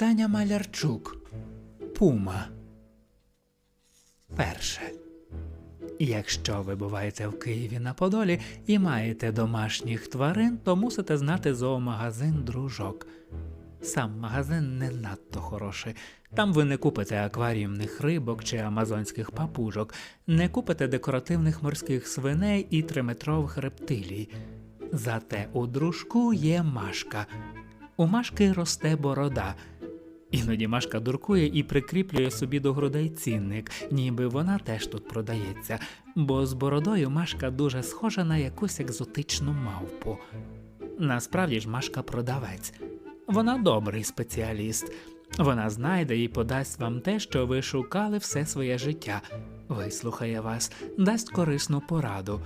Таня Малярчук. Пума. Перше. Якщо ви буваєте в Києві на Подолі і маєте домашніх тварин, то мусите знати зоомагазин дружок. Сам магазин не надто хороший. Там ви не купите акваріумних рибок чи амазонських папужок, не купите декоративних морських свиней і триметрових рептилій. Зате у дружку є машка. У машки росте борода. Іноді Машка дуркує і прикріплює собі до грудей цінник, ніби вона теж тут продається, бо з бородою Машка дуже схожа на якусь екзотичну мавпу. Насправді ж Машка продавець. Вона добрий спеціаліст. Вона знайде і подасть вам те, що ви шукали все своє життя, вислухає вас, дасть корисну пораду.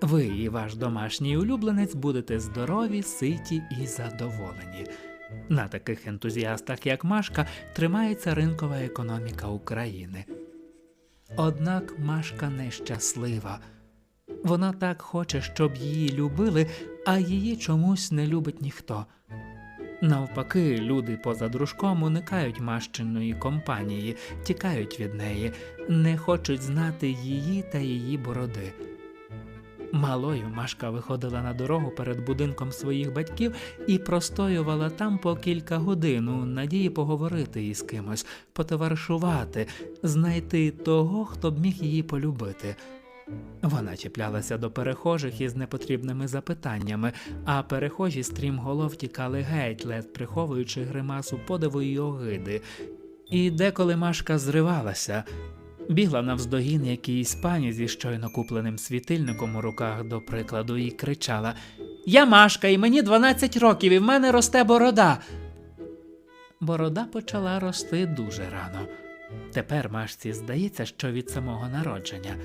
Ви і ваш домашній улюбленець будете здорові, ситі і задоволені. На таких ентузіастах, як Машка, тримається ринкова економіка України. Однак Машка нещаслива. Вона так хоче, щоб її любили, а її чомусь не любить ніхто. Навпаки, люди поза дружком уникають Машчиної компанії, тікають від неї, не хочуть знати її та її бороди. Малою Машка виходила на дорогу перед будинком своїх батьків і простоювала там по кілька годин у надії поговорити із кимось, потоваришувати, знайти того, хто б міг її полюбити. Вона чіплялася до перехожих із непотрібними запитаннями, а перехожі стрімголов тікали геть, ледь приховуючи гримасу подиву й огиди. І деколи Машка зривалася, бігла навздогін якійсь пані зі щойно купленим світильником у руках, до прикладу, і кричала Я Машка, і мені 12 років, і в мене росте борода. Борода почала рости дуже рано. Тепер Машці здається, що від самого народження.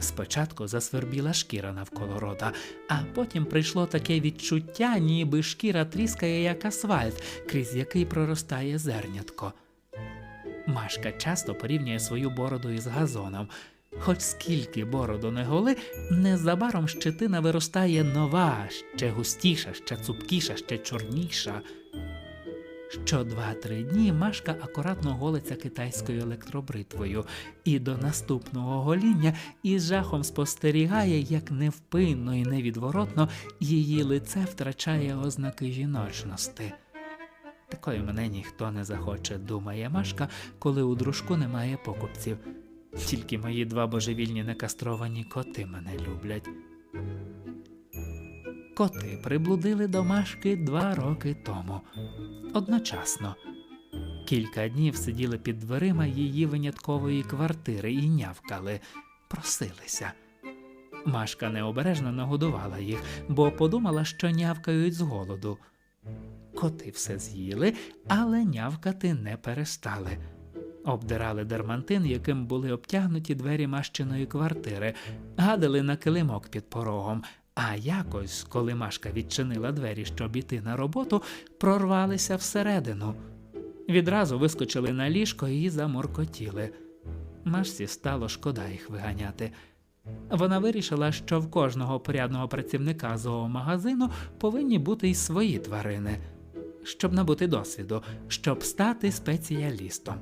Спочатку засвербіла шкіра навколо рота, а потім прийшло таке відчуття, ніби шкіра тріскає як асфальт, крізь який проростає зернятко. Машка часто порівнює свою бороду із газоном. Хоч скільки бороду не голи, незабаром щетина виростає нова, ще густіша, ще цупкіша, ще чорніша. Що два-три дні Машка акуратно голиться китайською електробритвою і до наступного гоління із жахом спостерігає, як невпинно і невідворотно її лице втрачає ознаки жіночності. Такої мене ніхто не захоче, думає Машка, коли у дружку немає покупців. Тільки мої два божевільні некастровані коти мене люблять. Коти приблудили до Машки два роки тому. Одночасно. Кілька днів сиділи під дверима її виняткової квартири і нявкали, просилися. Машка необережно нагодувала їх, бо подумала, що нявкають з голоду. Коти все з'їли, але нявкати не перестали. Обдирали дермантин, яким були обтягнуті двері Машчиної квартири, гадали на килимок під порогом, а якось, коли Машка відчинила двері, щоб іти на роботу, прорвалися всередину. Відразу вискочили на ліжко і заморкотіли. Машці стало шкода їх виганяти. Вона вирішила, що в кожного порядного працівника зоомагазину повинні бути й свої тварини, щоб набути досвіду, щоб стати спеціалістом.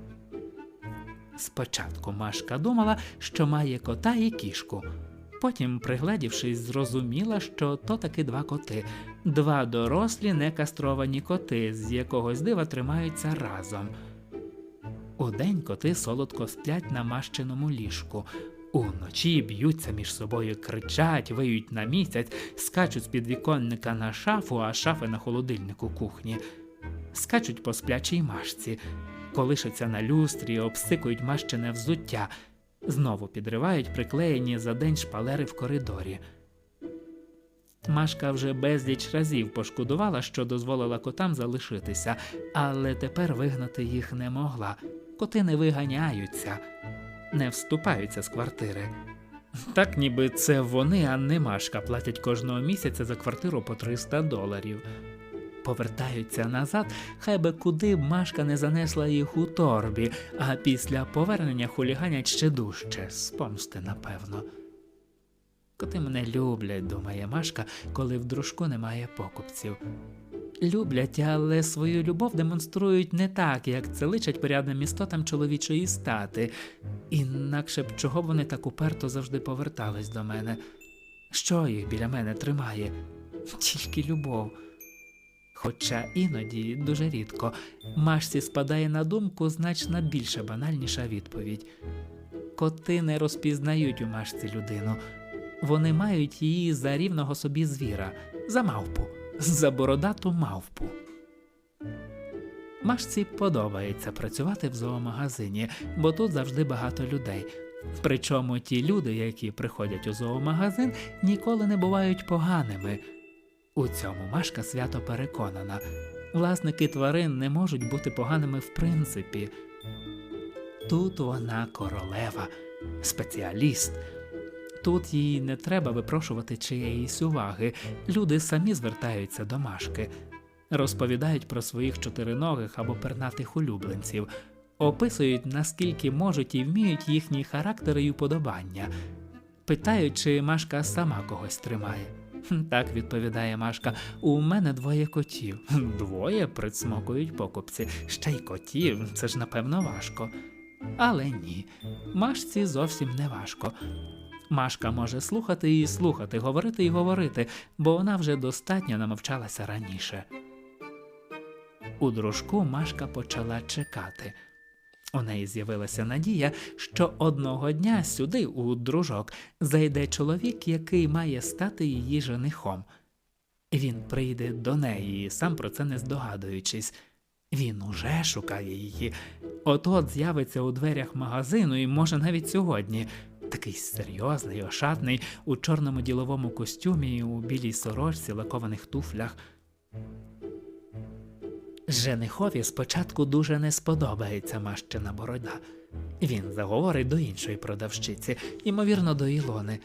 Спочатку Машка думала, що має кота і кішку. Потім, пригледівшись, зрозуміла, що то таки два коти, два дорослі некастровані коти, з якогось дива тримаються разом. Удень коти солодко сплять на мащеному ліжку. Уночі б'ються між собою, кричать, виють на місяць, скачуть з підвіконника на шафу, а шафи на холодильнику кухні. Скачуть по сплячій машці, колишаться на люстрі, обсикують мащене взуття, знову підривають приклеєні за день шпалери в коридорі. Машка вже безліч разів пошкодувала, що дозволила котам залишитися, але тепер вигнати їх не могла. Коти не виганяються, не вступаються з квартири. Так ніби це вони, а не Машка, платять кожного місяця за квартиру по 300 доларів. Повертаються назад, хай би куди Машка не занесла їх у торбі, а після повернення хуліганять ще дужче, з помсти, напевно. Коти мене люблять, думає Машка, коли в дружку немає покупців. Люблять, але свою любов демонструють не так, як це личать порядним істотам чоловічої стати. Інакше б чого б вони так уперто завжди повертались до мене. Що їх біля мене тримає? Тільки любов. Хоча іноді, дуже рідко, Машці спадає на думку значно більше банальніша відповідь. Коти не розпізнають у Машці людину. Вони мають її за рівного собі звіра, за мавпу, за бородату мавпу. Машці подобається працювати в зоомагазині, бо тут завжди багато людей. Причому ті люди, які приходять у зоомагазин, ніколи не бувають поганими. У цьому Машка свято переконана. Власники тварин не можуть бути поганими в принципі. Тут вона королева, спеціаліст. Тут їй не треба випрошувати чиєїсь уваги. Люди самі звертаються до Машки, розповідають про своїх чотириногих або пернатих улюбленців, описують, наскільки можуть і вміють їхні характери й уподобання. Питають, чи Машка сама когось тримає. Так відповідає Машка. У мене двоє котів. Двоє присмокують покупці. Ще й котів, це ж напевно важко. Але ні, Машці зовсім не важко. Машка може слухати і слухати, говорити і говорити, бо вона вже достатньо намовчалася раніше. У дружку Машка почала чекати. У неї з'явилася надія, що одного дня сюди, у дружок, зайде чоловік, який має стати її женихом. Він прийде до неї, сам про це не здогадуючись. Він уже шукає її. От-от з'явиться у дверях магазину і може навіть сьогодні. Такий серйозний, ошатний, у чорному діловому костюмі, у білій сорочці, лакованих туфлях. Женихові спочатку дуже не сподобається мащина борода. Він заговорить до іншої продавщиці, ймовірно, до Ілони.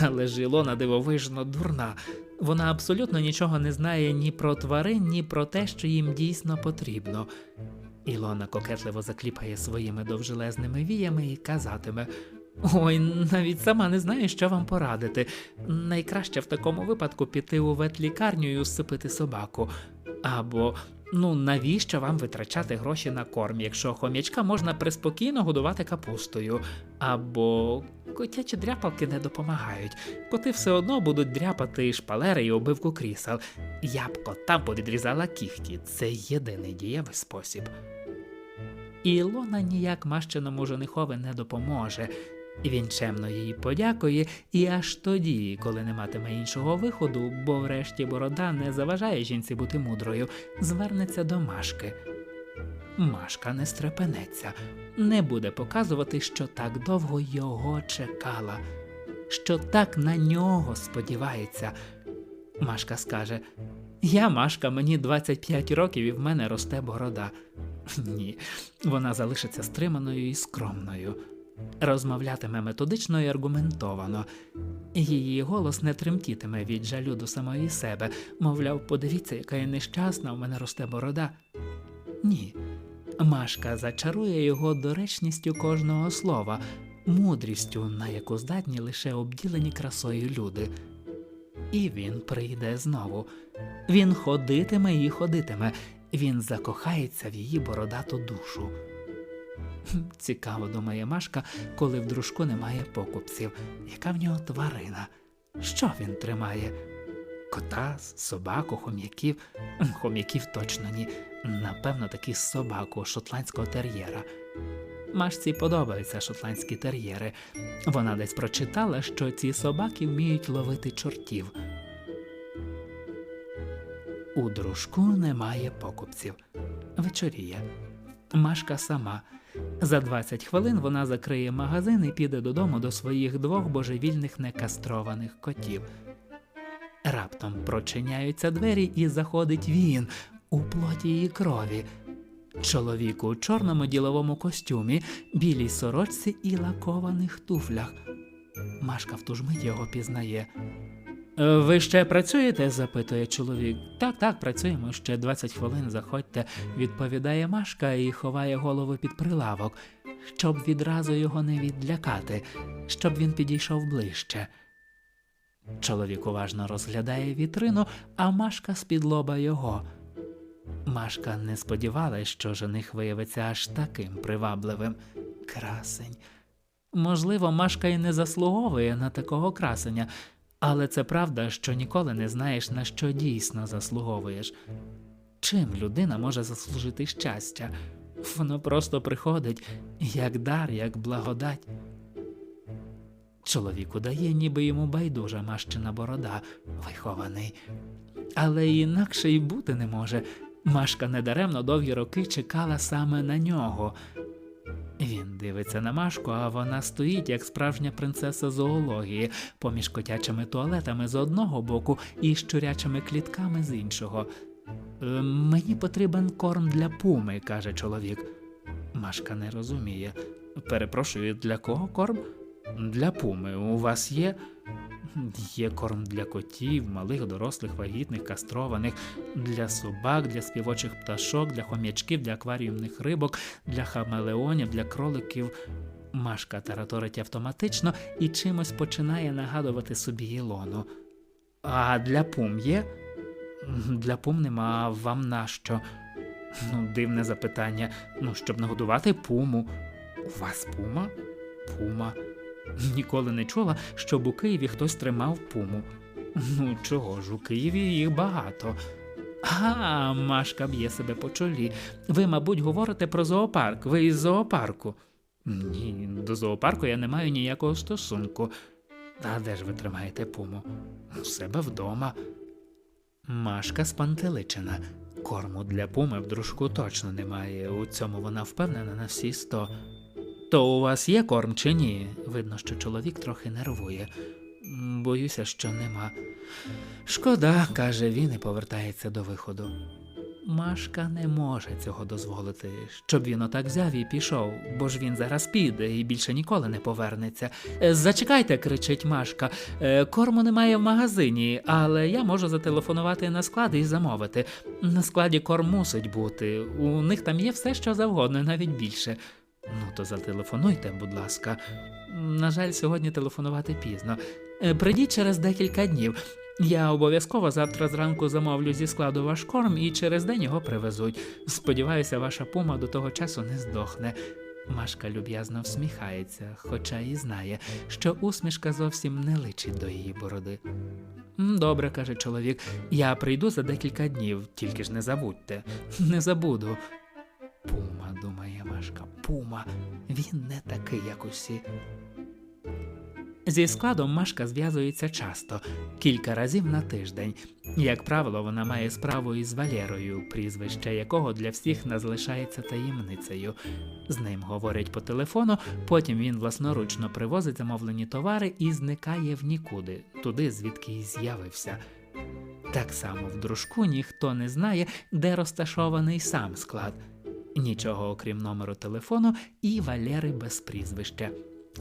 Але ж Ілона дивовижно дурна. Вона абсолютно нічого не знає ні про тварин, ні про те, що їм дійсно потрібно. Ілона кокетливо закліпає своїми довжелезними віями і казатиме: Ой, навіть сама не знаю, що вам порадити. Найкраще в такому випадку піти у ветлікарню і усипити собаку. Або ну навіщо вам витрачати гроші на корм, якщо хом'ячка можна приспокійно годувати капустою? Або котячі дряпалки не допомагають. Коти все одно будуть дряпати шпалери і обивку крісел. Я б котам повідрізала кіхті. Це єдиний дієвий спосіб. Ілона ніяк мащеному женихові не допоможе. Він чемно їй подякує, і аж тоді, коли не матиме іншого виходу, бо врешті борода не заважає жінці бути мудрою, звернеться до Машки. Машка не стрепенеться, не буде показувати, що так довго його чекала, що так на нього сподівається. Машка скаже: Я Машка, мені 25 років і в мене росте борода. Ні, вона залишиться стриманою і скромною. Розмовлятиме методично і аргументовано. Її голос не тремтітиме від жалю до самої себе, мовляв, подивіться, яка я нещасна, у мене росте борода. Ні. Машка зачарує його доречністю кожного слова, мудрістю, на яку здатні лише обділені красою люди. І він прийде знову. Він ходитиме і ходитиме, він закохається в її бородату душу. Цікаво, думає Машка, коли в дружку немає покупців. Яка в нього тварина? Що він тримає? Кота, собаку, хом'яків? Хом'яків точно ні. Напевно, таки собаку шотландського тер'єра. Машці подобаються шотландські тер'єри. Вона десь прочитала, що ці собаки вміють ловити чортів. У дружку немає покупців. Вечоріє. Машка сама. За 20 хвилин вона закриє магазин і піде додому до своїх двох божевільних некастрованих котів. Раптом прочиняються двері і заходить він у плоті її крові. Чоловік у чорному діловому костюмі, білій сорочці і лакованих туфлях. Машка в ту ж мить його пізнає. «Е, Ви ще працюєте? запитує чоловік. Так, так, працюємо ще 20 хвилин. Заходьте, відповідає Машка і ховає голову під прилавок, щоб відразу його не відлякати, щоб він підійшов ближче. Чоловік уважно розглядає вітрину, а Машка з-під лоба його. Машка не сподівалась, що жених виявиться аж таким привабливим. Красень. Можливо, Машка і не заслуговує на такого красення, але це правда, що ніколи не знаєш, на що дійсно заслуговуєш. Чим людина може заслужити щастя? Воно просто приходить як дар, як благодать. Чоловік удає, ніби йому байдужа мащина борода, вихований. Але інакше й бути не може. Машка недаремно довгі роки чекала саме на нього. Дивиться на Машку, а вона стоїть, як справжня принцеса зоології, поміж котячими туалетами з одного боку і щурячими клітками з іншого. «Е, Мені потрібен корм для пуми, каже чоловік. Машка не розуміє. Перепрошую, для кого корм? Для пуми. У вас є? Є корм для котів, малих, дорослих, вагітних, кастрованих, для собак, для співочих пташок, для хом'ячків, для акваріумних рибок, для хамелеонів, для кроликів. Машка тараторить автоматично і чимось починає нагадувати собі Ілону. А для пум є? Для пум нема, а вам нащо? Ну, дивне запитання. Ну, щоб нагодувати пуму. У вас пума? Пума. Ніколи не чула, щоб у Києві хтось тримав пуму. Ну, чого ж, у Києві їх багато. А, Машка б'є себе по чолі. Ви, мабуть, говорите про зоопарк. Ви із зоопарку. Ні, до зоопарку я не маю ніякого стосунку. А де ж ви тримаєте пуму? У себе вдома. Машка спантеличена. Корму для пуми в дружку точно немає. У цьому вона впевнена на всі сто. То у вас є корм чи ні? Видно, що чоловік трохи нервує. Боюся, що нема. Шкода, каже він і повертається до виходу. Машка не може цього дозволити, щоб він отак взяв і пішов, бо ж він зараз піде і більше ніколи не повернеться. «Е, Зачекайте, кричить Машка. «Е, Корму немає в магазині, але я можу зателефонувати на склад і замовити. На складі корм мусить бути. У них там є все, що завгодно, навіть більше. Ну, то зателефонуйте, будь ласка. На жаль, сьогодні телефонувати пізно. Е, Прийдіть через декілька днів. Я обов'язково завтра зранку замовлю зі складу ваш корм і через день його привезуть. Сподіваюся, ваша пума до того часу не здохне. Машка люб'язно всміхається, хоча і знає, що усмішка зовсім не личить до її бороди. Добре, каже чоловік, я прийду за декілька днів, тільки ж не забудьте. Не забуду. Пума, думає Машка, пума. Він не такий, як усі. Зі складом Машка зв'язується часто, кілька разів на тиждень. Як правило, вона має справу із Валєрою, прізвище якого для всіх не залишається таємницею. З ним говорять по телефону, потім він власноручно привозить замовлені товари і зникає в нікуди, туди, звідки й з'явився. Так само в дружку ніхто не знає, де розташований сам склад. Нічого окрім номеру телефону і Валєри без прізвища.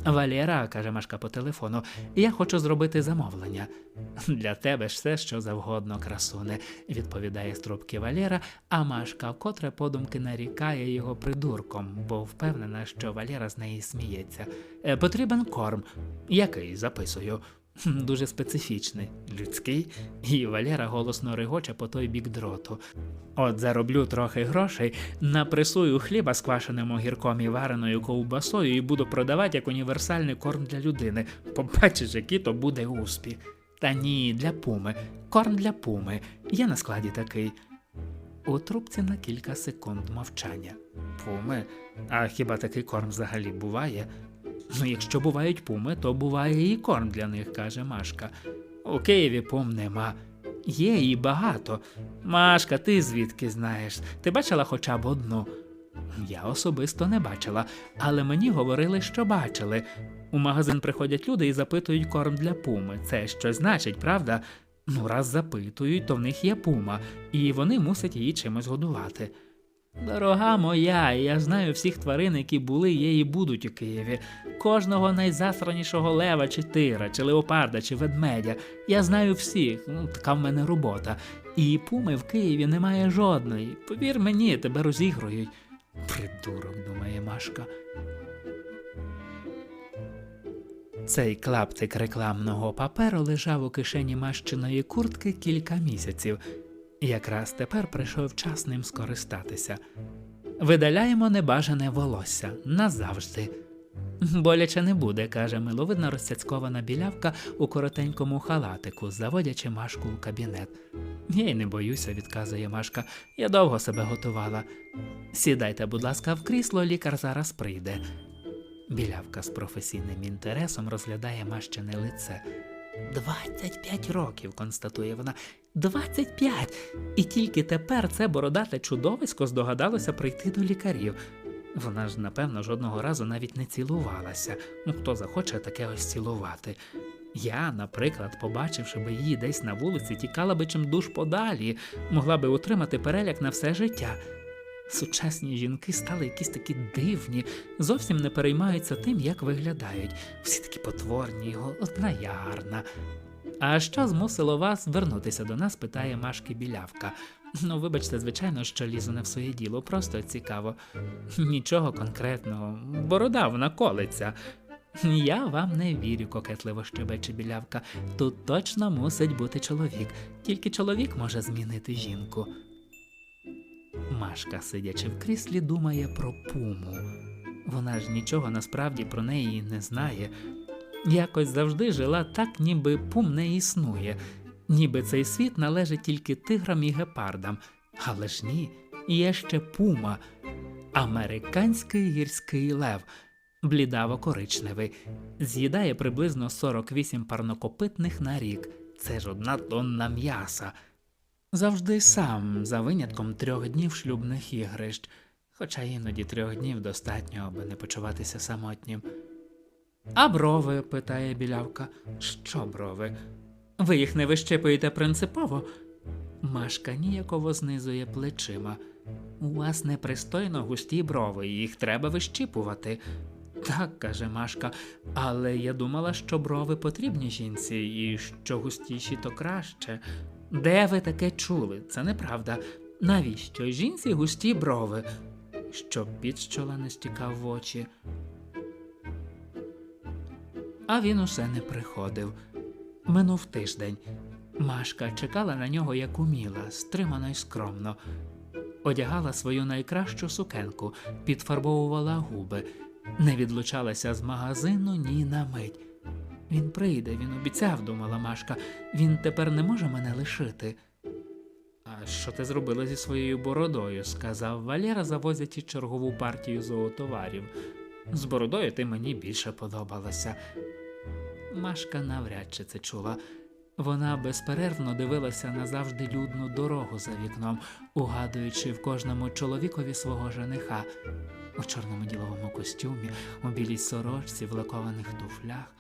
Валєра, каже Машка по телефону, я хочу зробити замовлення. Для тебе ж все, що завгодно, красуне, відповідає з трубки Валєра, а Машка вкотре подумки нарікає його придурком, бо впевнена, що Валєра з неї сміється. «Е, Потрібен корм. Який записую. «Хм, Дуже специфічний, людський, і Валера голосно регоче по той бік дроту. От зароблю трохи грошей, напресую хліба з квашеним огірком і вареною ковбасою і буду продавати як універсальний корм для людини. Побачиш, який то буде успіх. Та ні, для пуми. Корм для пуми. Є на складі такий. У трубці на кілька секунд мовчання. Пуми? А хіба такий корм взагалі буває? Ну, якщо бувають пуми, то буває і корм для них, каже Машка. У Києві пум нема. Є і багато. Машка, ти звідки знаєш? Ти бачила хоча б одну? Я особисто не бачила, але мені говорили, що бачили. У магазин приходять люди і запитують корм для пуми. Це щось значить, правда? Ну, раз запитують, то в них є пума, і вони мусять її чимось годувати. Дорога моя, я знаю всіх тварин, які були, є і будуть у Києві. Кожного найзасранішого лева чи тира, чи леопарда, чи ведмедя. Я знаю всіх, ну, така в мене робота. І пуми в Києві немає жодної. Повір мені, тебе розігрують. Придурок, думає Машка. Цей клаптик рекламного паперу лежав у кишені Машчиної куртки кілька місяців. Якраз тепер прийшов час ним скористатися. Видаляємо небажане волосся назавжди. Боляче не буде, каже миловидно розцяцькована білявка у коротенькому халатику, заводячи Машку у кабінет. Я й не боюся, відказує Машка. Я довго себе готувала. Сідайте, будь ласка, в крісло, лікар зараз прийде. Білявка з професійним інтересом розглядає Машчине лице. Двадцять п'ять років, констатує вона. Двадцять п'ять! І тільки тепер це бородате чудовисько здогадалося прийти до лікарів. Вона ж, напевно, жодного разу навіть не цілувалася. Ну, хто захоче таке ось цілувати. Я, наприклад, побачивши би її десь на вулиці, тікала би чим душ подалі, могла би утримати переляк на все життя. Сучасні жінки стали якісь такі дивні, зовсім не переймаються тим, як виглядають. Всі такі потворні, одна я гарна. А що змусило вас вернутися до нас? питає Машки білявка. Ну, вибачте, звичайно, що лізу не в своє діло, просто цікаво. Нічого конкретного, борода вона колиться. Я вам не вірю, кокетливо щебече білявка. Тут точно мусить бути чоловік, тільки чоловік може змінити жінку. Машка, сидячи в кріслі, думає про пуму. Вона ж нічого насправді про неї не знає. Якось завжди жила так, ніби пум не існує, ніби цей світ належить тільки тиграм і гепардам. Але ж ні, є ще пума, американський гірський лев, блідаво-коричневий, з'їдає приблизно 48 парнокопитних на рік. Це ж одна тонна м'яса. Завжди сам, за винятком трьох днів шлюбних ігрищ, хоча іноді трьох днів достатньо, аби не почуватися самотнім. А брови? питає білявка. Що брови? Ви їх не вищепуєте принципово? Машка ніяково знизує плечима. У вас непристойно густі брови, їх треба вищіпувати. Так, каже Машка, але я думала, що брови потрібні жінці, і що густіші, то краще. Де ви таке чули? Це неправда. Навіщо жінці густі брови? Щоб під з чола не стікав в очі. А він усе не приходив. Минув тиждень. Машка чекала на нього як уміла, стримано й скромно. Одягала свою найкращу сукенку, підфарбовувала губи, не відлучалася з магазину ні на мить. Він прийде, він обіцяв, думала Машка. Він тепер не може мене лишити. А що ти зробила зі своєю бородою? сказав Валера, завозячи чергову партію зоотоварів. З бородою ти мені більше подобалася. Машка навряд чи це чула. Вона безперервно дивилася на завжди людну дорогу за вікном, угадуючи в кожному чоловікові свого жениха у чорному діловому костюмі, у білій сорочці, в лакованих туфлях.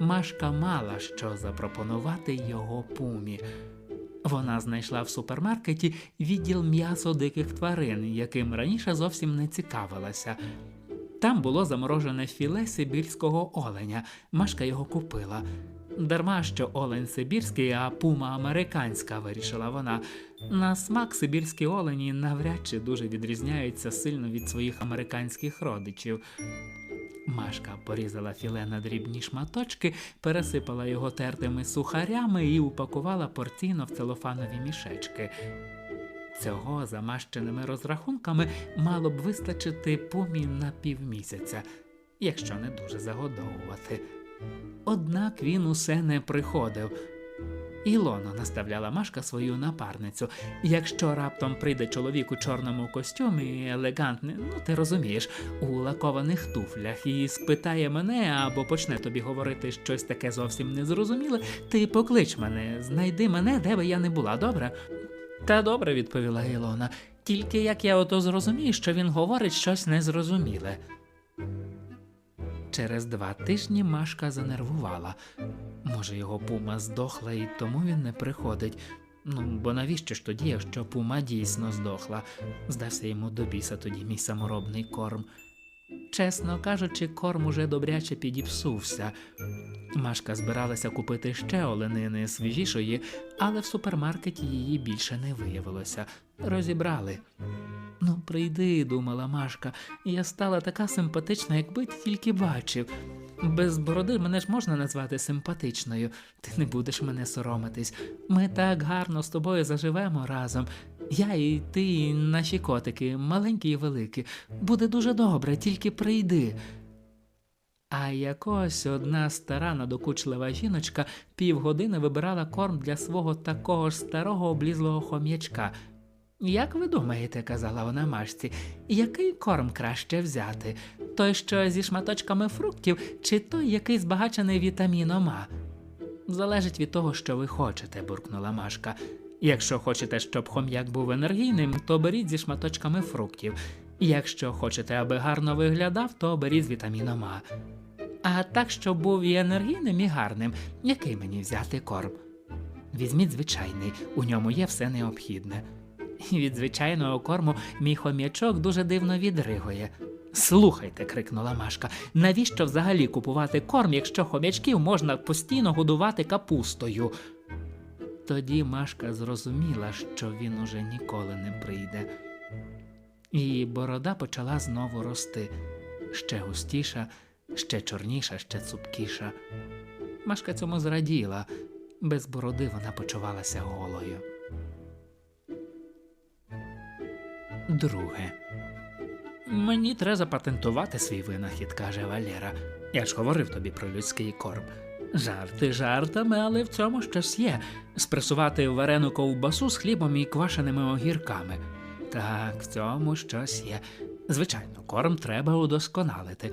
Машка мала що запропонувати його пумі. Вона знайшла в супермаркеті відділ м'ясо диких тварин, яким раніше зовсім не цікавилася. Там було заморожене філе сибірського оленя. Машка його купила. Дарма що олень сибірський, а пума американська, вирішила вона. На смак сибірські олені навряд чи дуже відрізняються сильно від своїх американських родичів. Машка порізала філе на дрібні шматочки, пересипала його тертими сухарями і упакувала порційно в целофанові мішечки. Цього за мащеними розрахунками мало б вистачити пумі на півмісяця, якщо не дуже загодовувати. Однак він усе не приходив. Ілона наставляла Машка свою напарницю. Якщо раптом прийде чоловік у чорному костюмі, елегантний, ну ти розумієш, у лакованих туфлях, і спитає мене або почне тобі говорити щось таке зовсім незрозуміле, ти поклич мене, знайди мене, де би я не була, добре? Та добре, відповіла Ілона. Тільки як я ото зрозумію, що він говорить щось незрозуміле. Через два тижні Машка занервувала. Може, його пума здохла і тому він не приходить. Ну, бо навіщо ж тоді, якщо пума дійсно здохла? Здався йому до біса тоді мій саморобний корм. Чесно кажучи, корм уже добряче підіпсувся. Машка збиралася купити ще оленини свіжішої, але в супермаркеті її більше не виявилося. Розібрали. Ну, прийди, думала Машка, я стала така симпатична, якби ти тільки бачив. Без бороди мене ж можна назвати симпатичною. Ти не будеш мене соромитись. Ми так гарно з тобою заживемо разом. Я і ти, і наші котики, маленькі і великі. Буде дуже добре, тільки прийди. А якось одна стара надокучлива жіночка півгодини вибирала корм для свого такого ж старого облізлого хом'ячка. Як ви думаєте, казала вона Машці, який корм краще взяти? Той, що зі шматочками фруктів, чи той, який збагачений вітаміном А? Залежить від того, що ви хочете, буркнула Машка. Якщо хочете, щоб хом'як був енергійним, то беріть зі шматочками фруктів. Якщо хочете, аби гарно виглядав, то беріть з вітаміном А. А так, щоб був і енергійним, і гарним, який мені взяти корм? Візьміть звичайний, у ньому є все необхідне. Від звичайного корму мій хом'ячок дуже дивно відригує. Слухайте, крикнула Машка, навіщо взагалі купувати корм, якщо хом'ячків можна постійно годувати капустою? Тоді Машка зрозуміла, що він уже ніколи не прийде. І борода почала знову рости ще густіша, ще чорніша, ще цупкіша. Машка цьому зраділа, без бороди вона почувалася голою. Друге. Мені треба запатентувати свій винахід, каже Валера. Я ж говорив тобі про людський корм. Жарти жартами, але в цьому щось є. Спресувати варену ковбасу з хлібом і квашеними огірками. Так, в цьому щось є. Звичайно, корм треба удосконалити.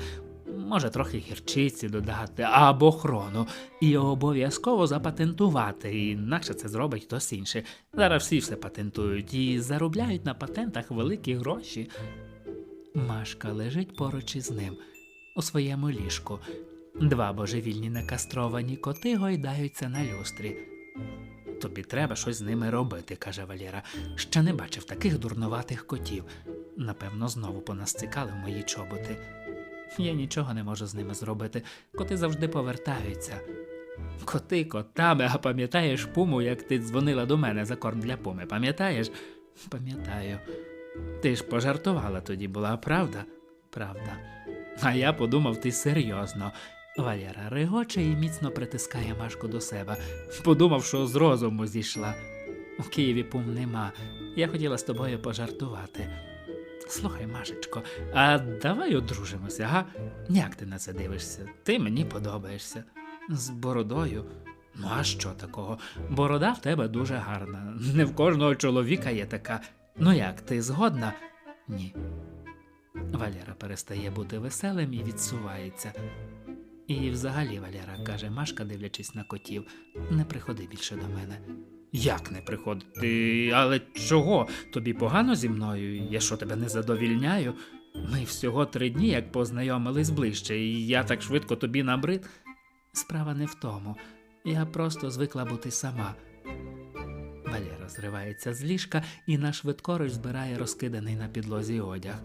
Може, трохи гірчиці додати або хрону, і обов'язково запатентувати, інакше це зробить хтось інший. Зараз всі все патентують і заробляють на патентах великі гроші. Машка лежить поруч із ним у своєму ліжку. Два божевільні некастровані коти гойдаються на люстрі. Тобі треба щось з ними робити, каже Валєра. Ще не бачив таких дурнуватих котів. Напевно, знову понасцикали в мої чоботи. Я нічого не можу з ними зробити. Коти завжди повертаються. Коти котами, а пам'ятаєш пуму, як ти дзвонила до мене за корм для пуми, пам'ятаєш? Пам'ятаю. Ти ж пожартувала тоді була, правда? Правда. А я подумав, ти серйозно. Валера регоче і міцно притискає Машку до себе. Подумав, що з розуму зійшла. У Києві пум нема. Я хотіла з тобою пожартувати. Слухай, Машечко, а давай одружимося, га? Як ти на це дивишся? Ти мені подобаєшся. З бородою. Ну, а що такого? Борода в тебе дуже гарна. Не в кожного чоловіка є така. Ну як, ти згодна? Ні. Валера перестає бути веселим і відсувається. І взагалі, Валера, каже Машка, дивлячись на котів, не приходи більше до мене. Як не приходити? Але чого? Тобі погано зі мною? Я що тебе не задовільняю? Ми всього три дні як познайомились ближче, і я так швидко тобі набрид. Справа не в тому. Я просто звикла бути сама. Валера зривається з ліжка і на швидкоруч збирає розкиданий на підлозі одяг.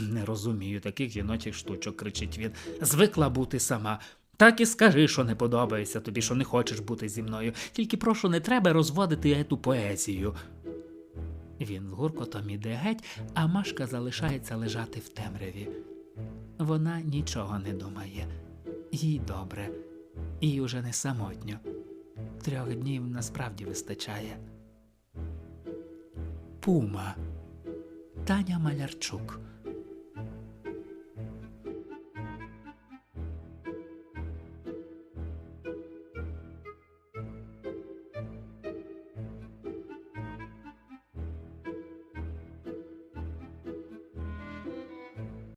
Не розумію таких жіночих штучок, кричить він. Звикла бути сама. Так і скажи, що не подобається тобі, що не хочеш бути зі мною. Тільки прошу, не треба розводити ету поезію. Він з гуркотом іде геть, а Машка залишається лежати в темряві. Вона нічого не думає. Їй добре, їй уже не самотньо. Трьох днів насправді вистачає. Пума Таня Малярчук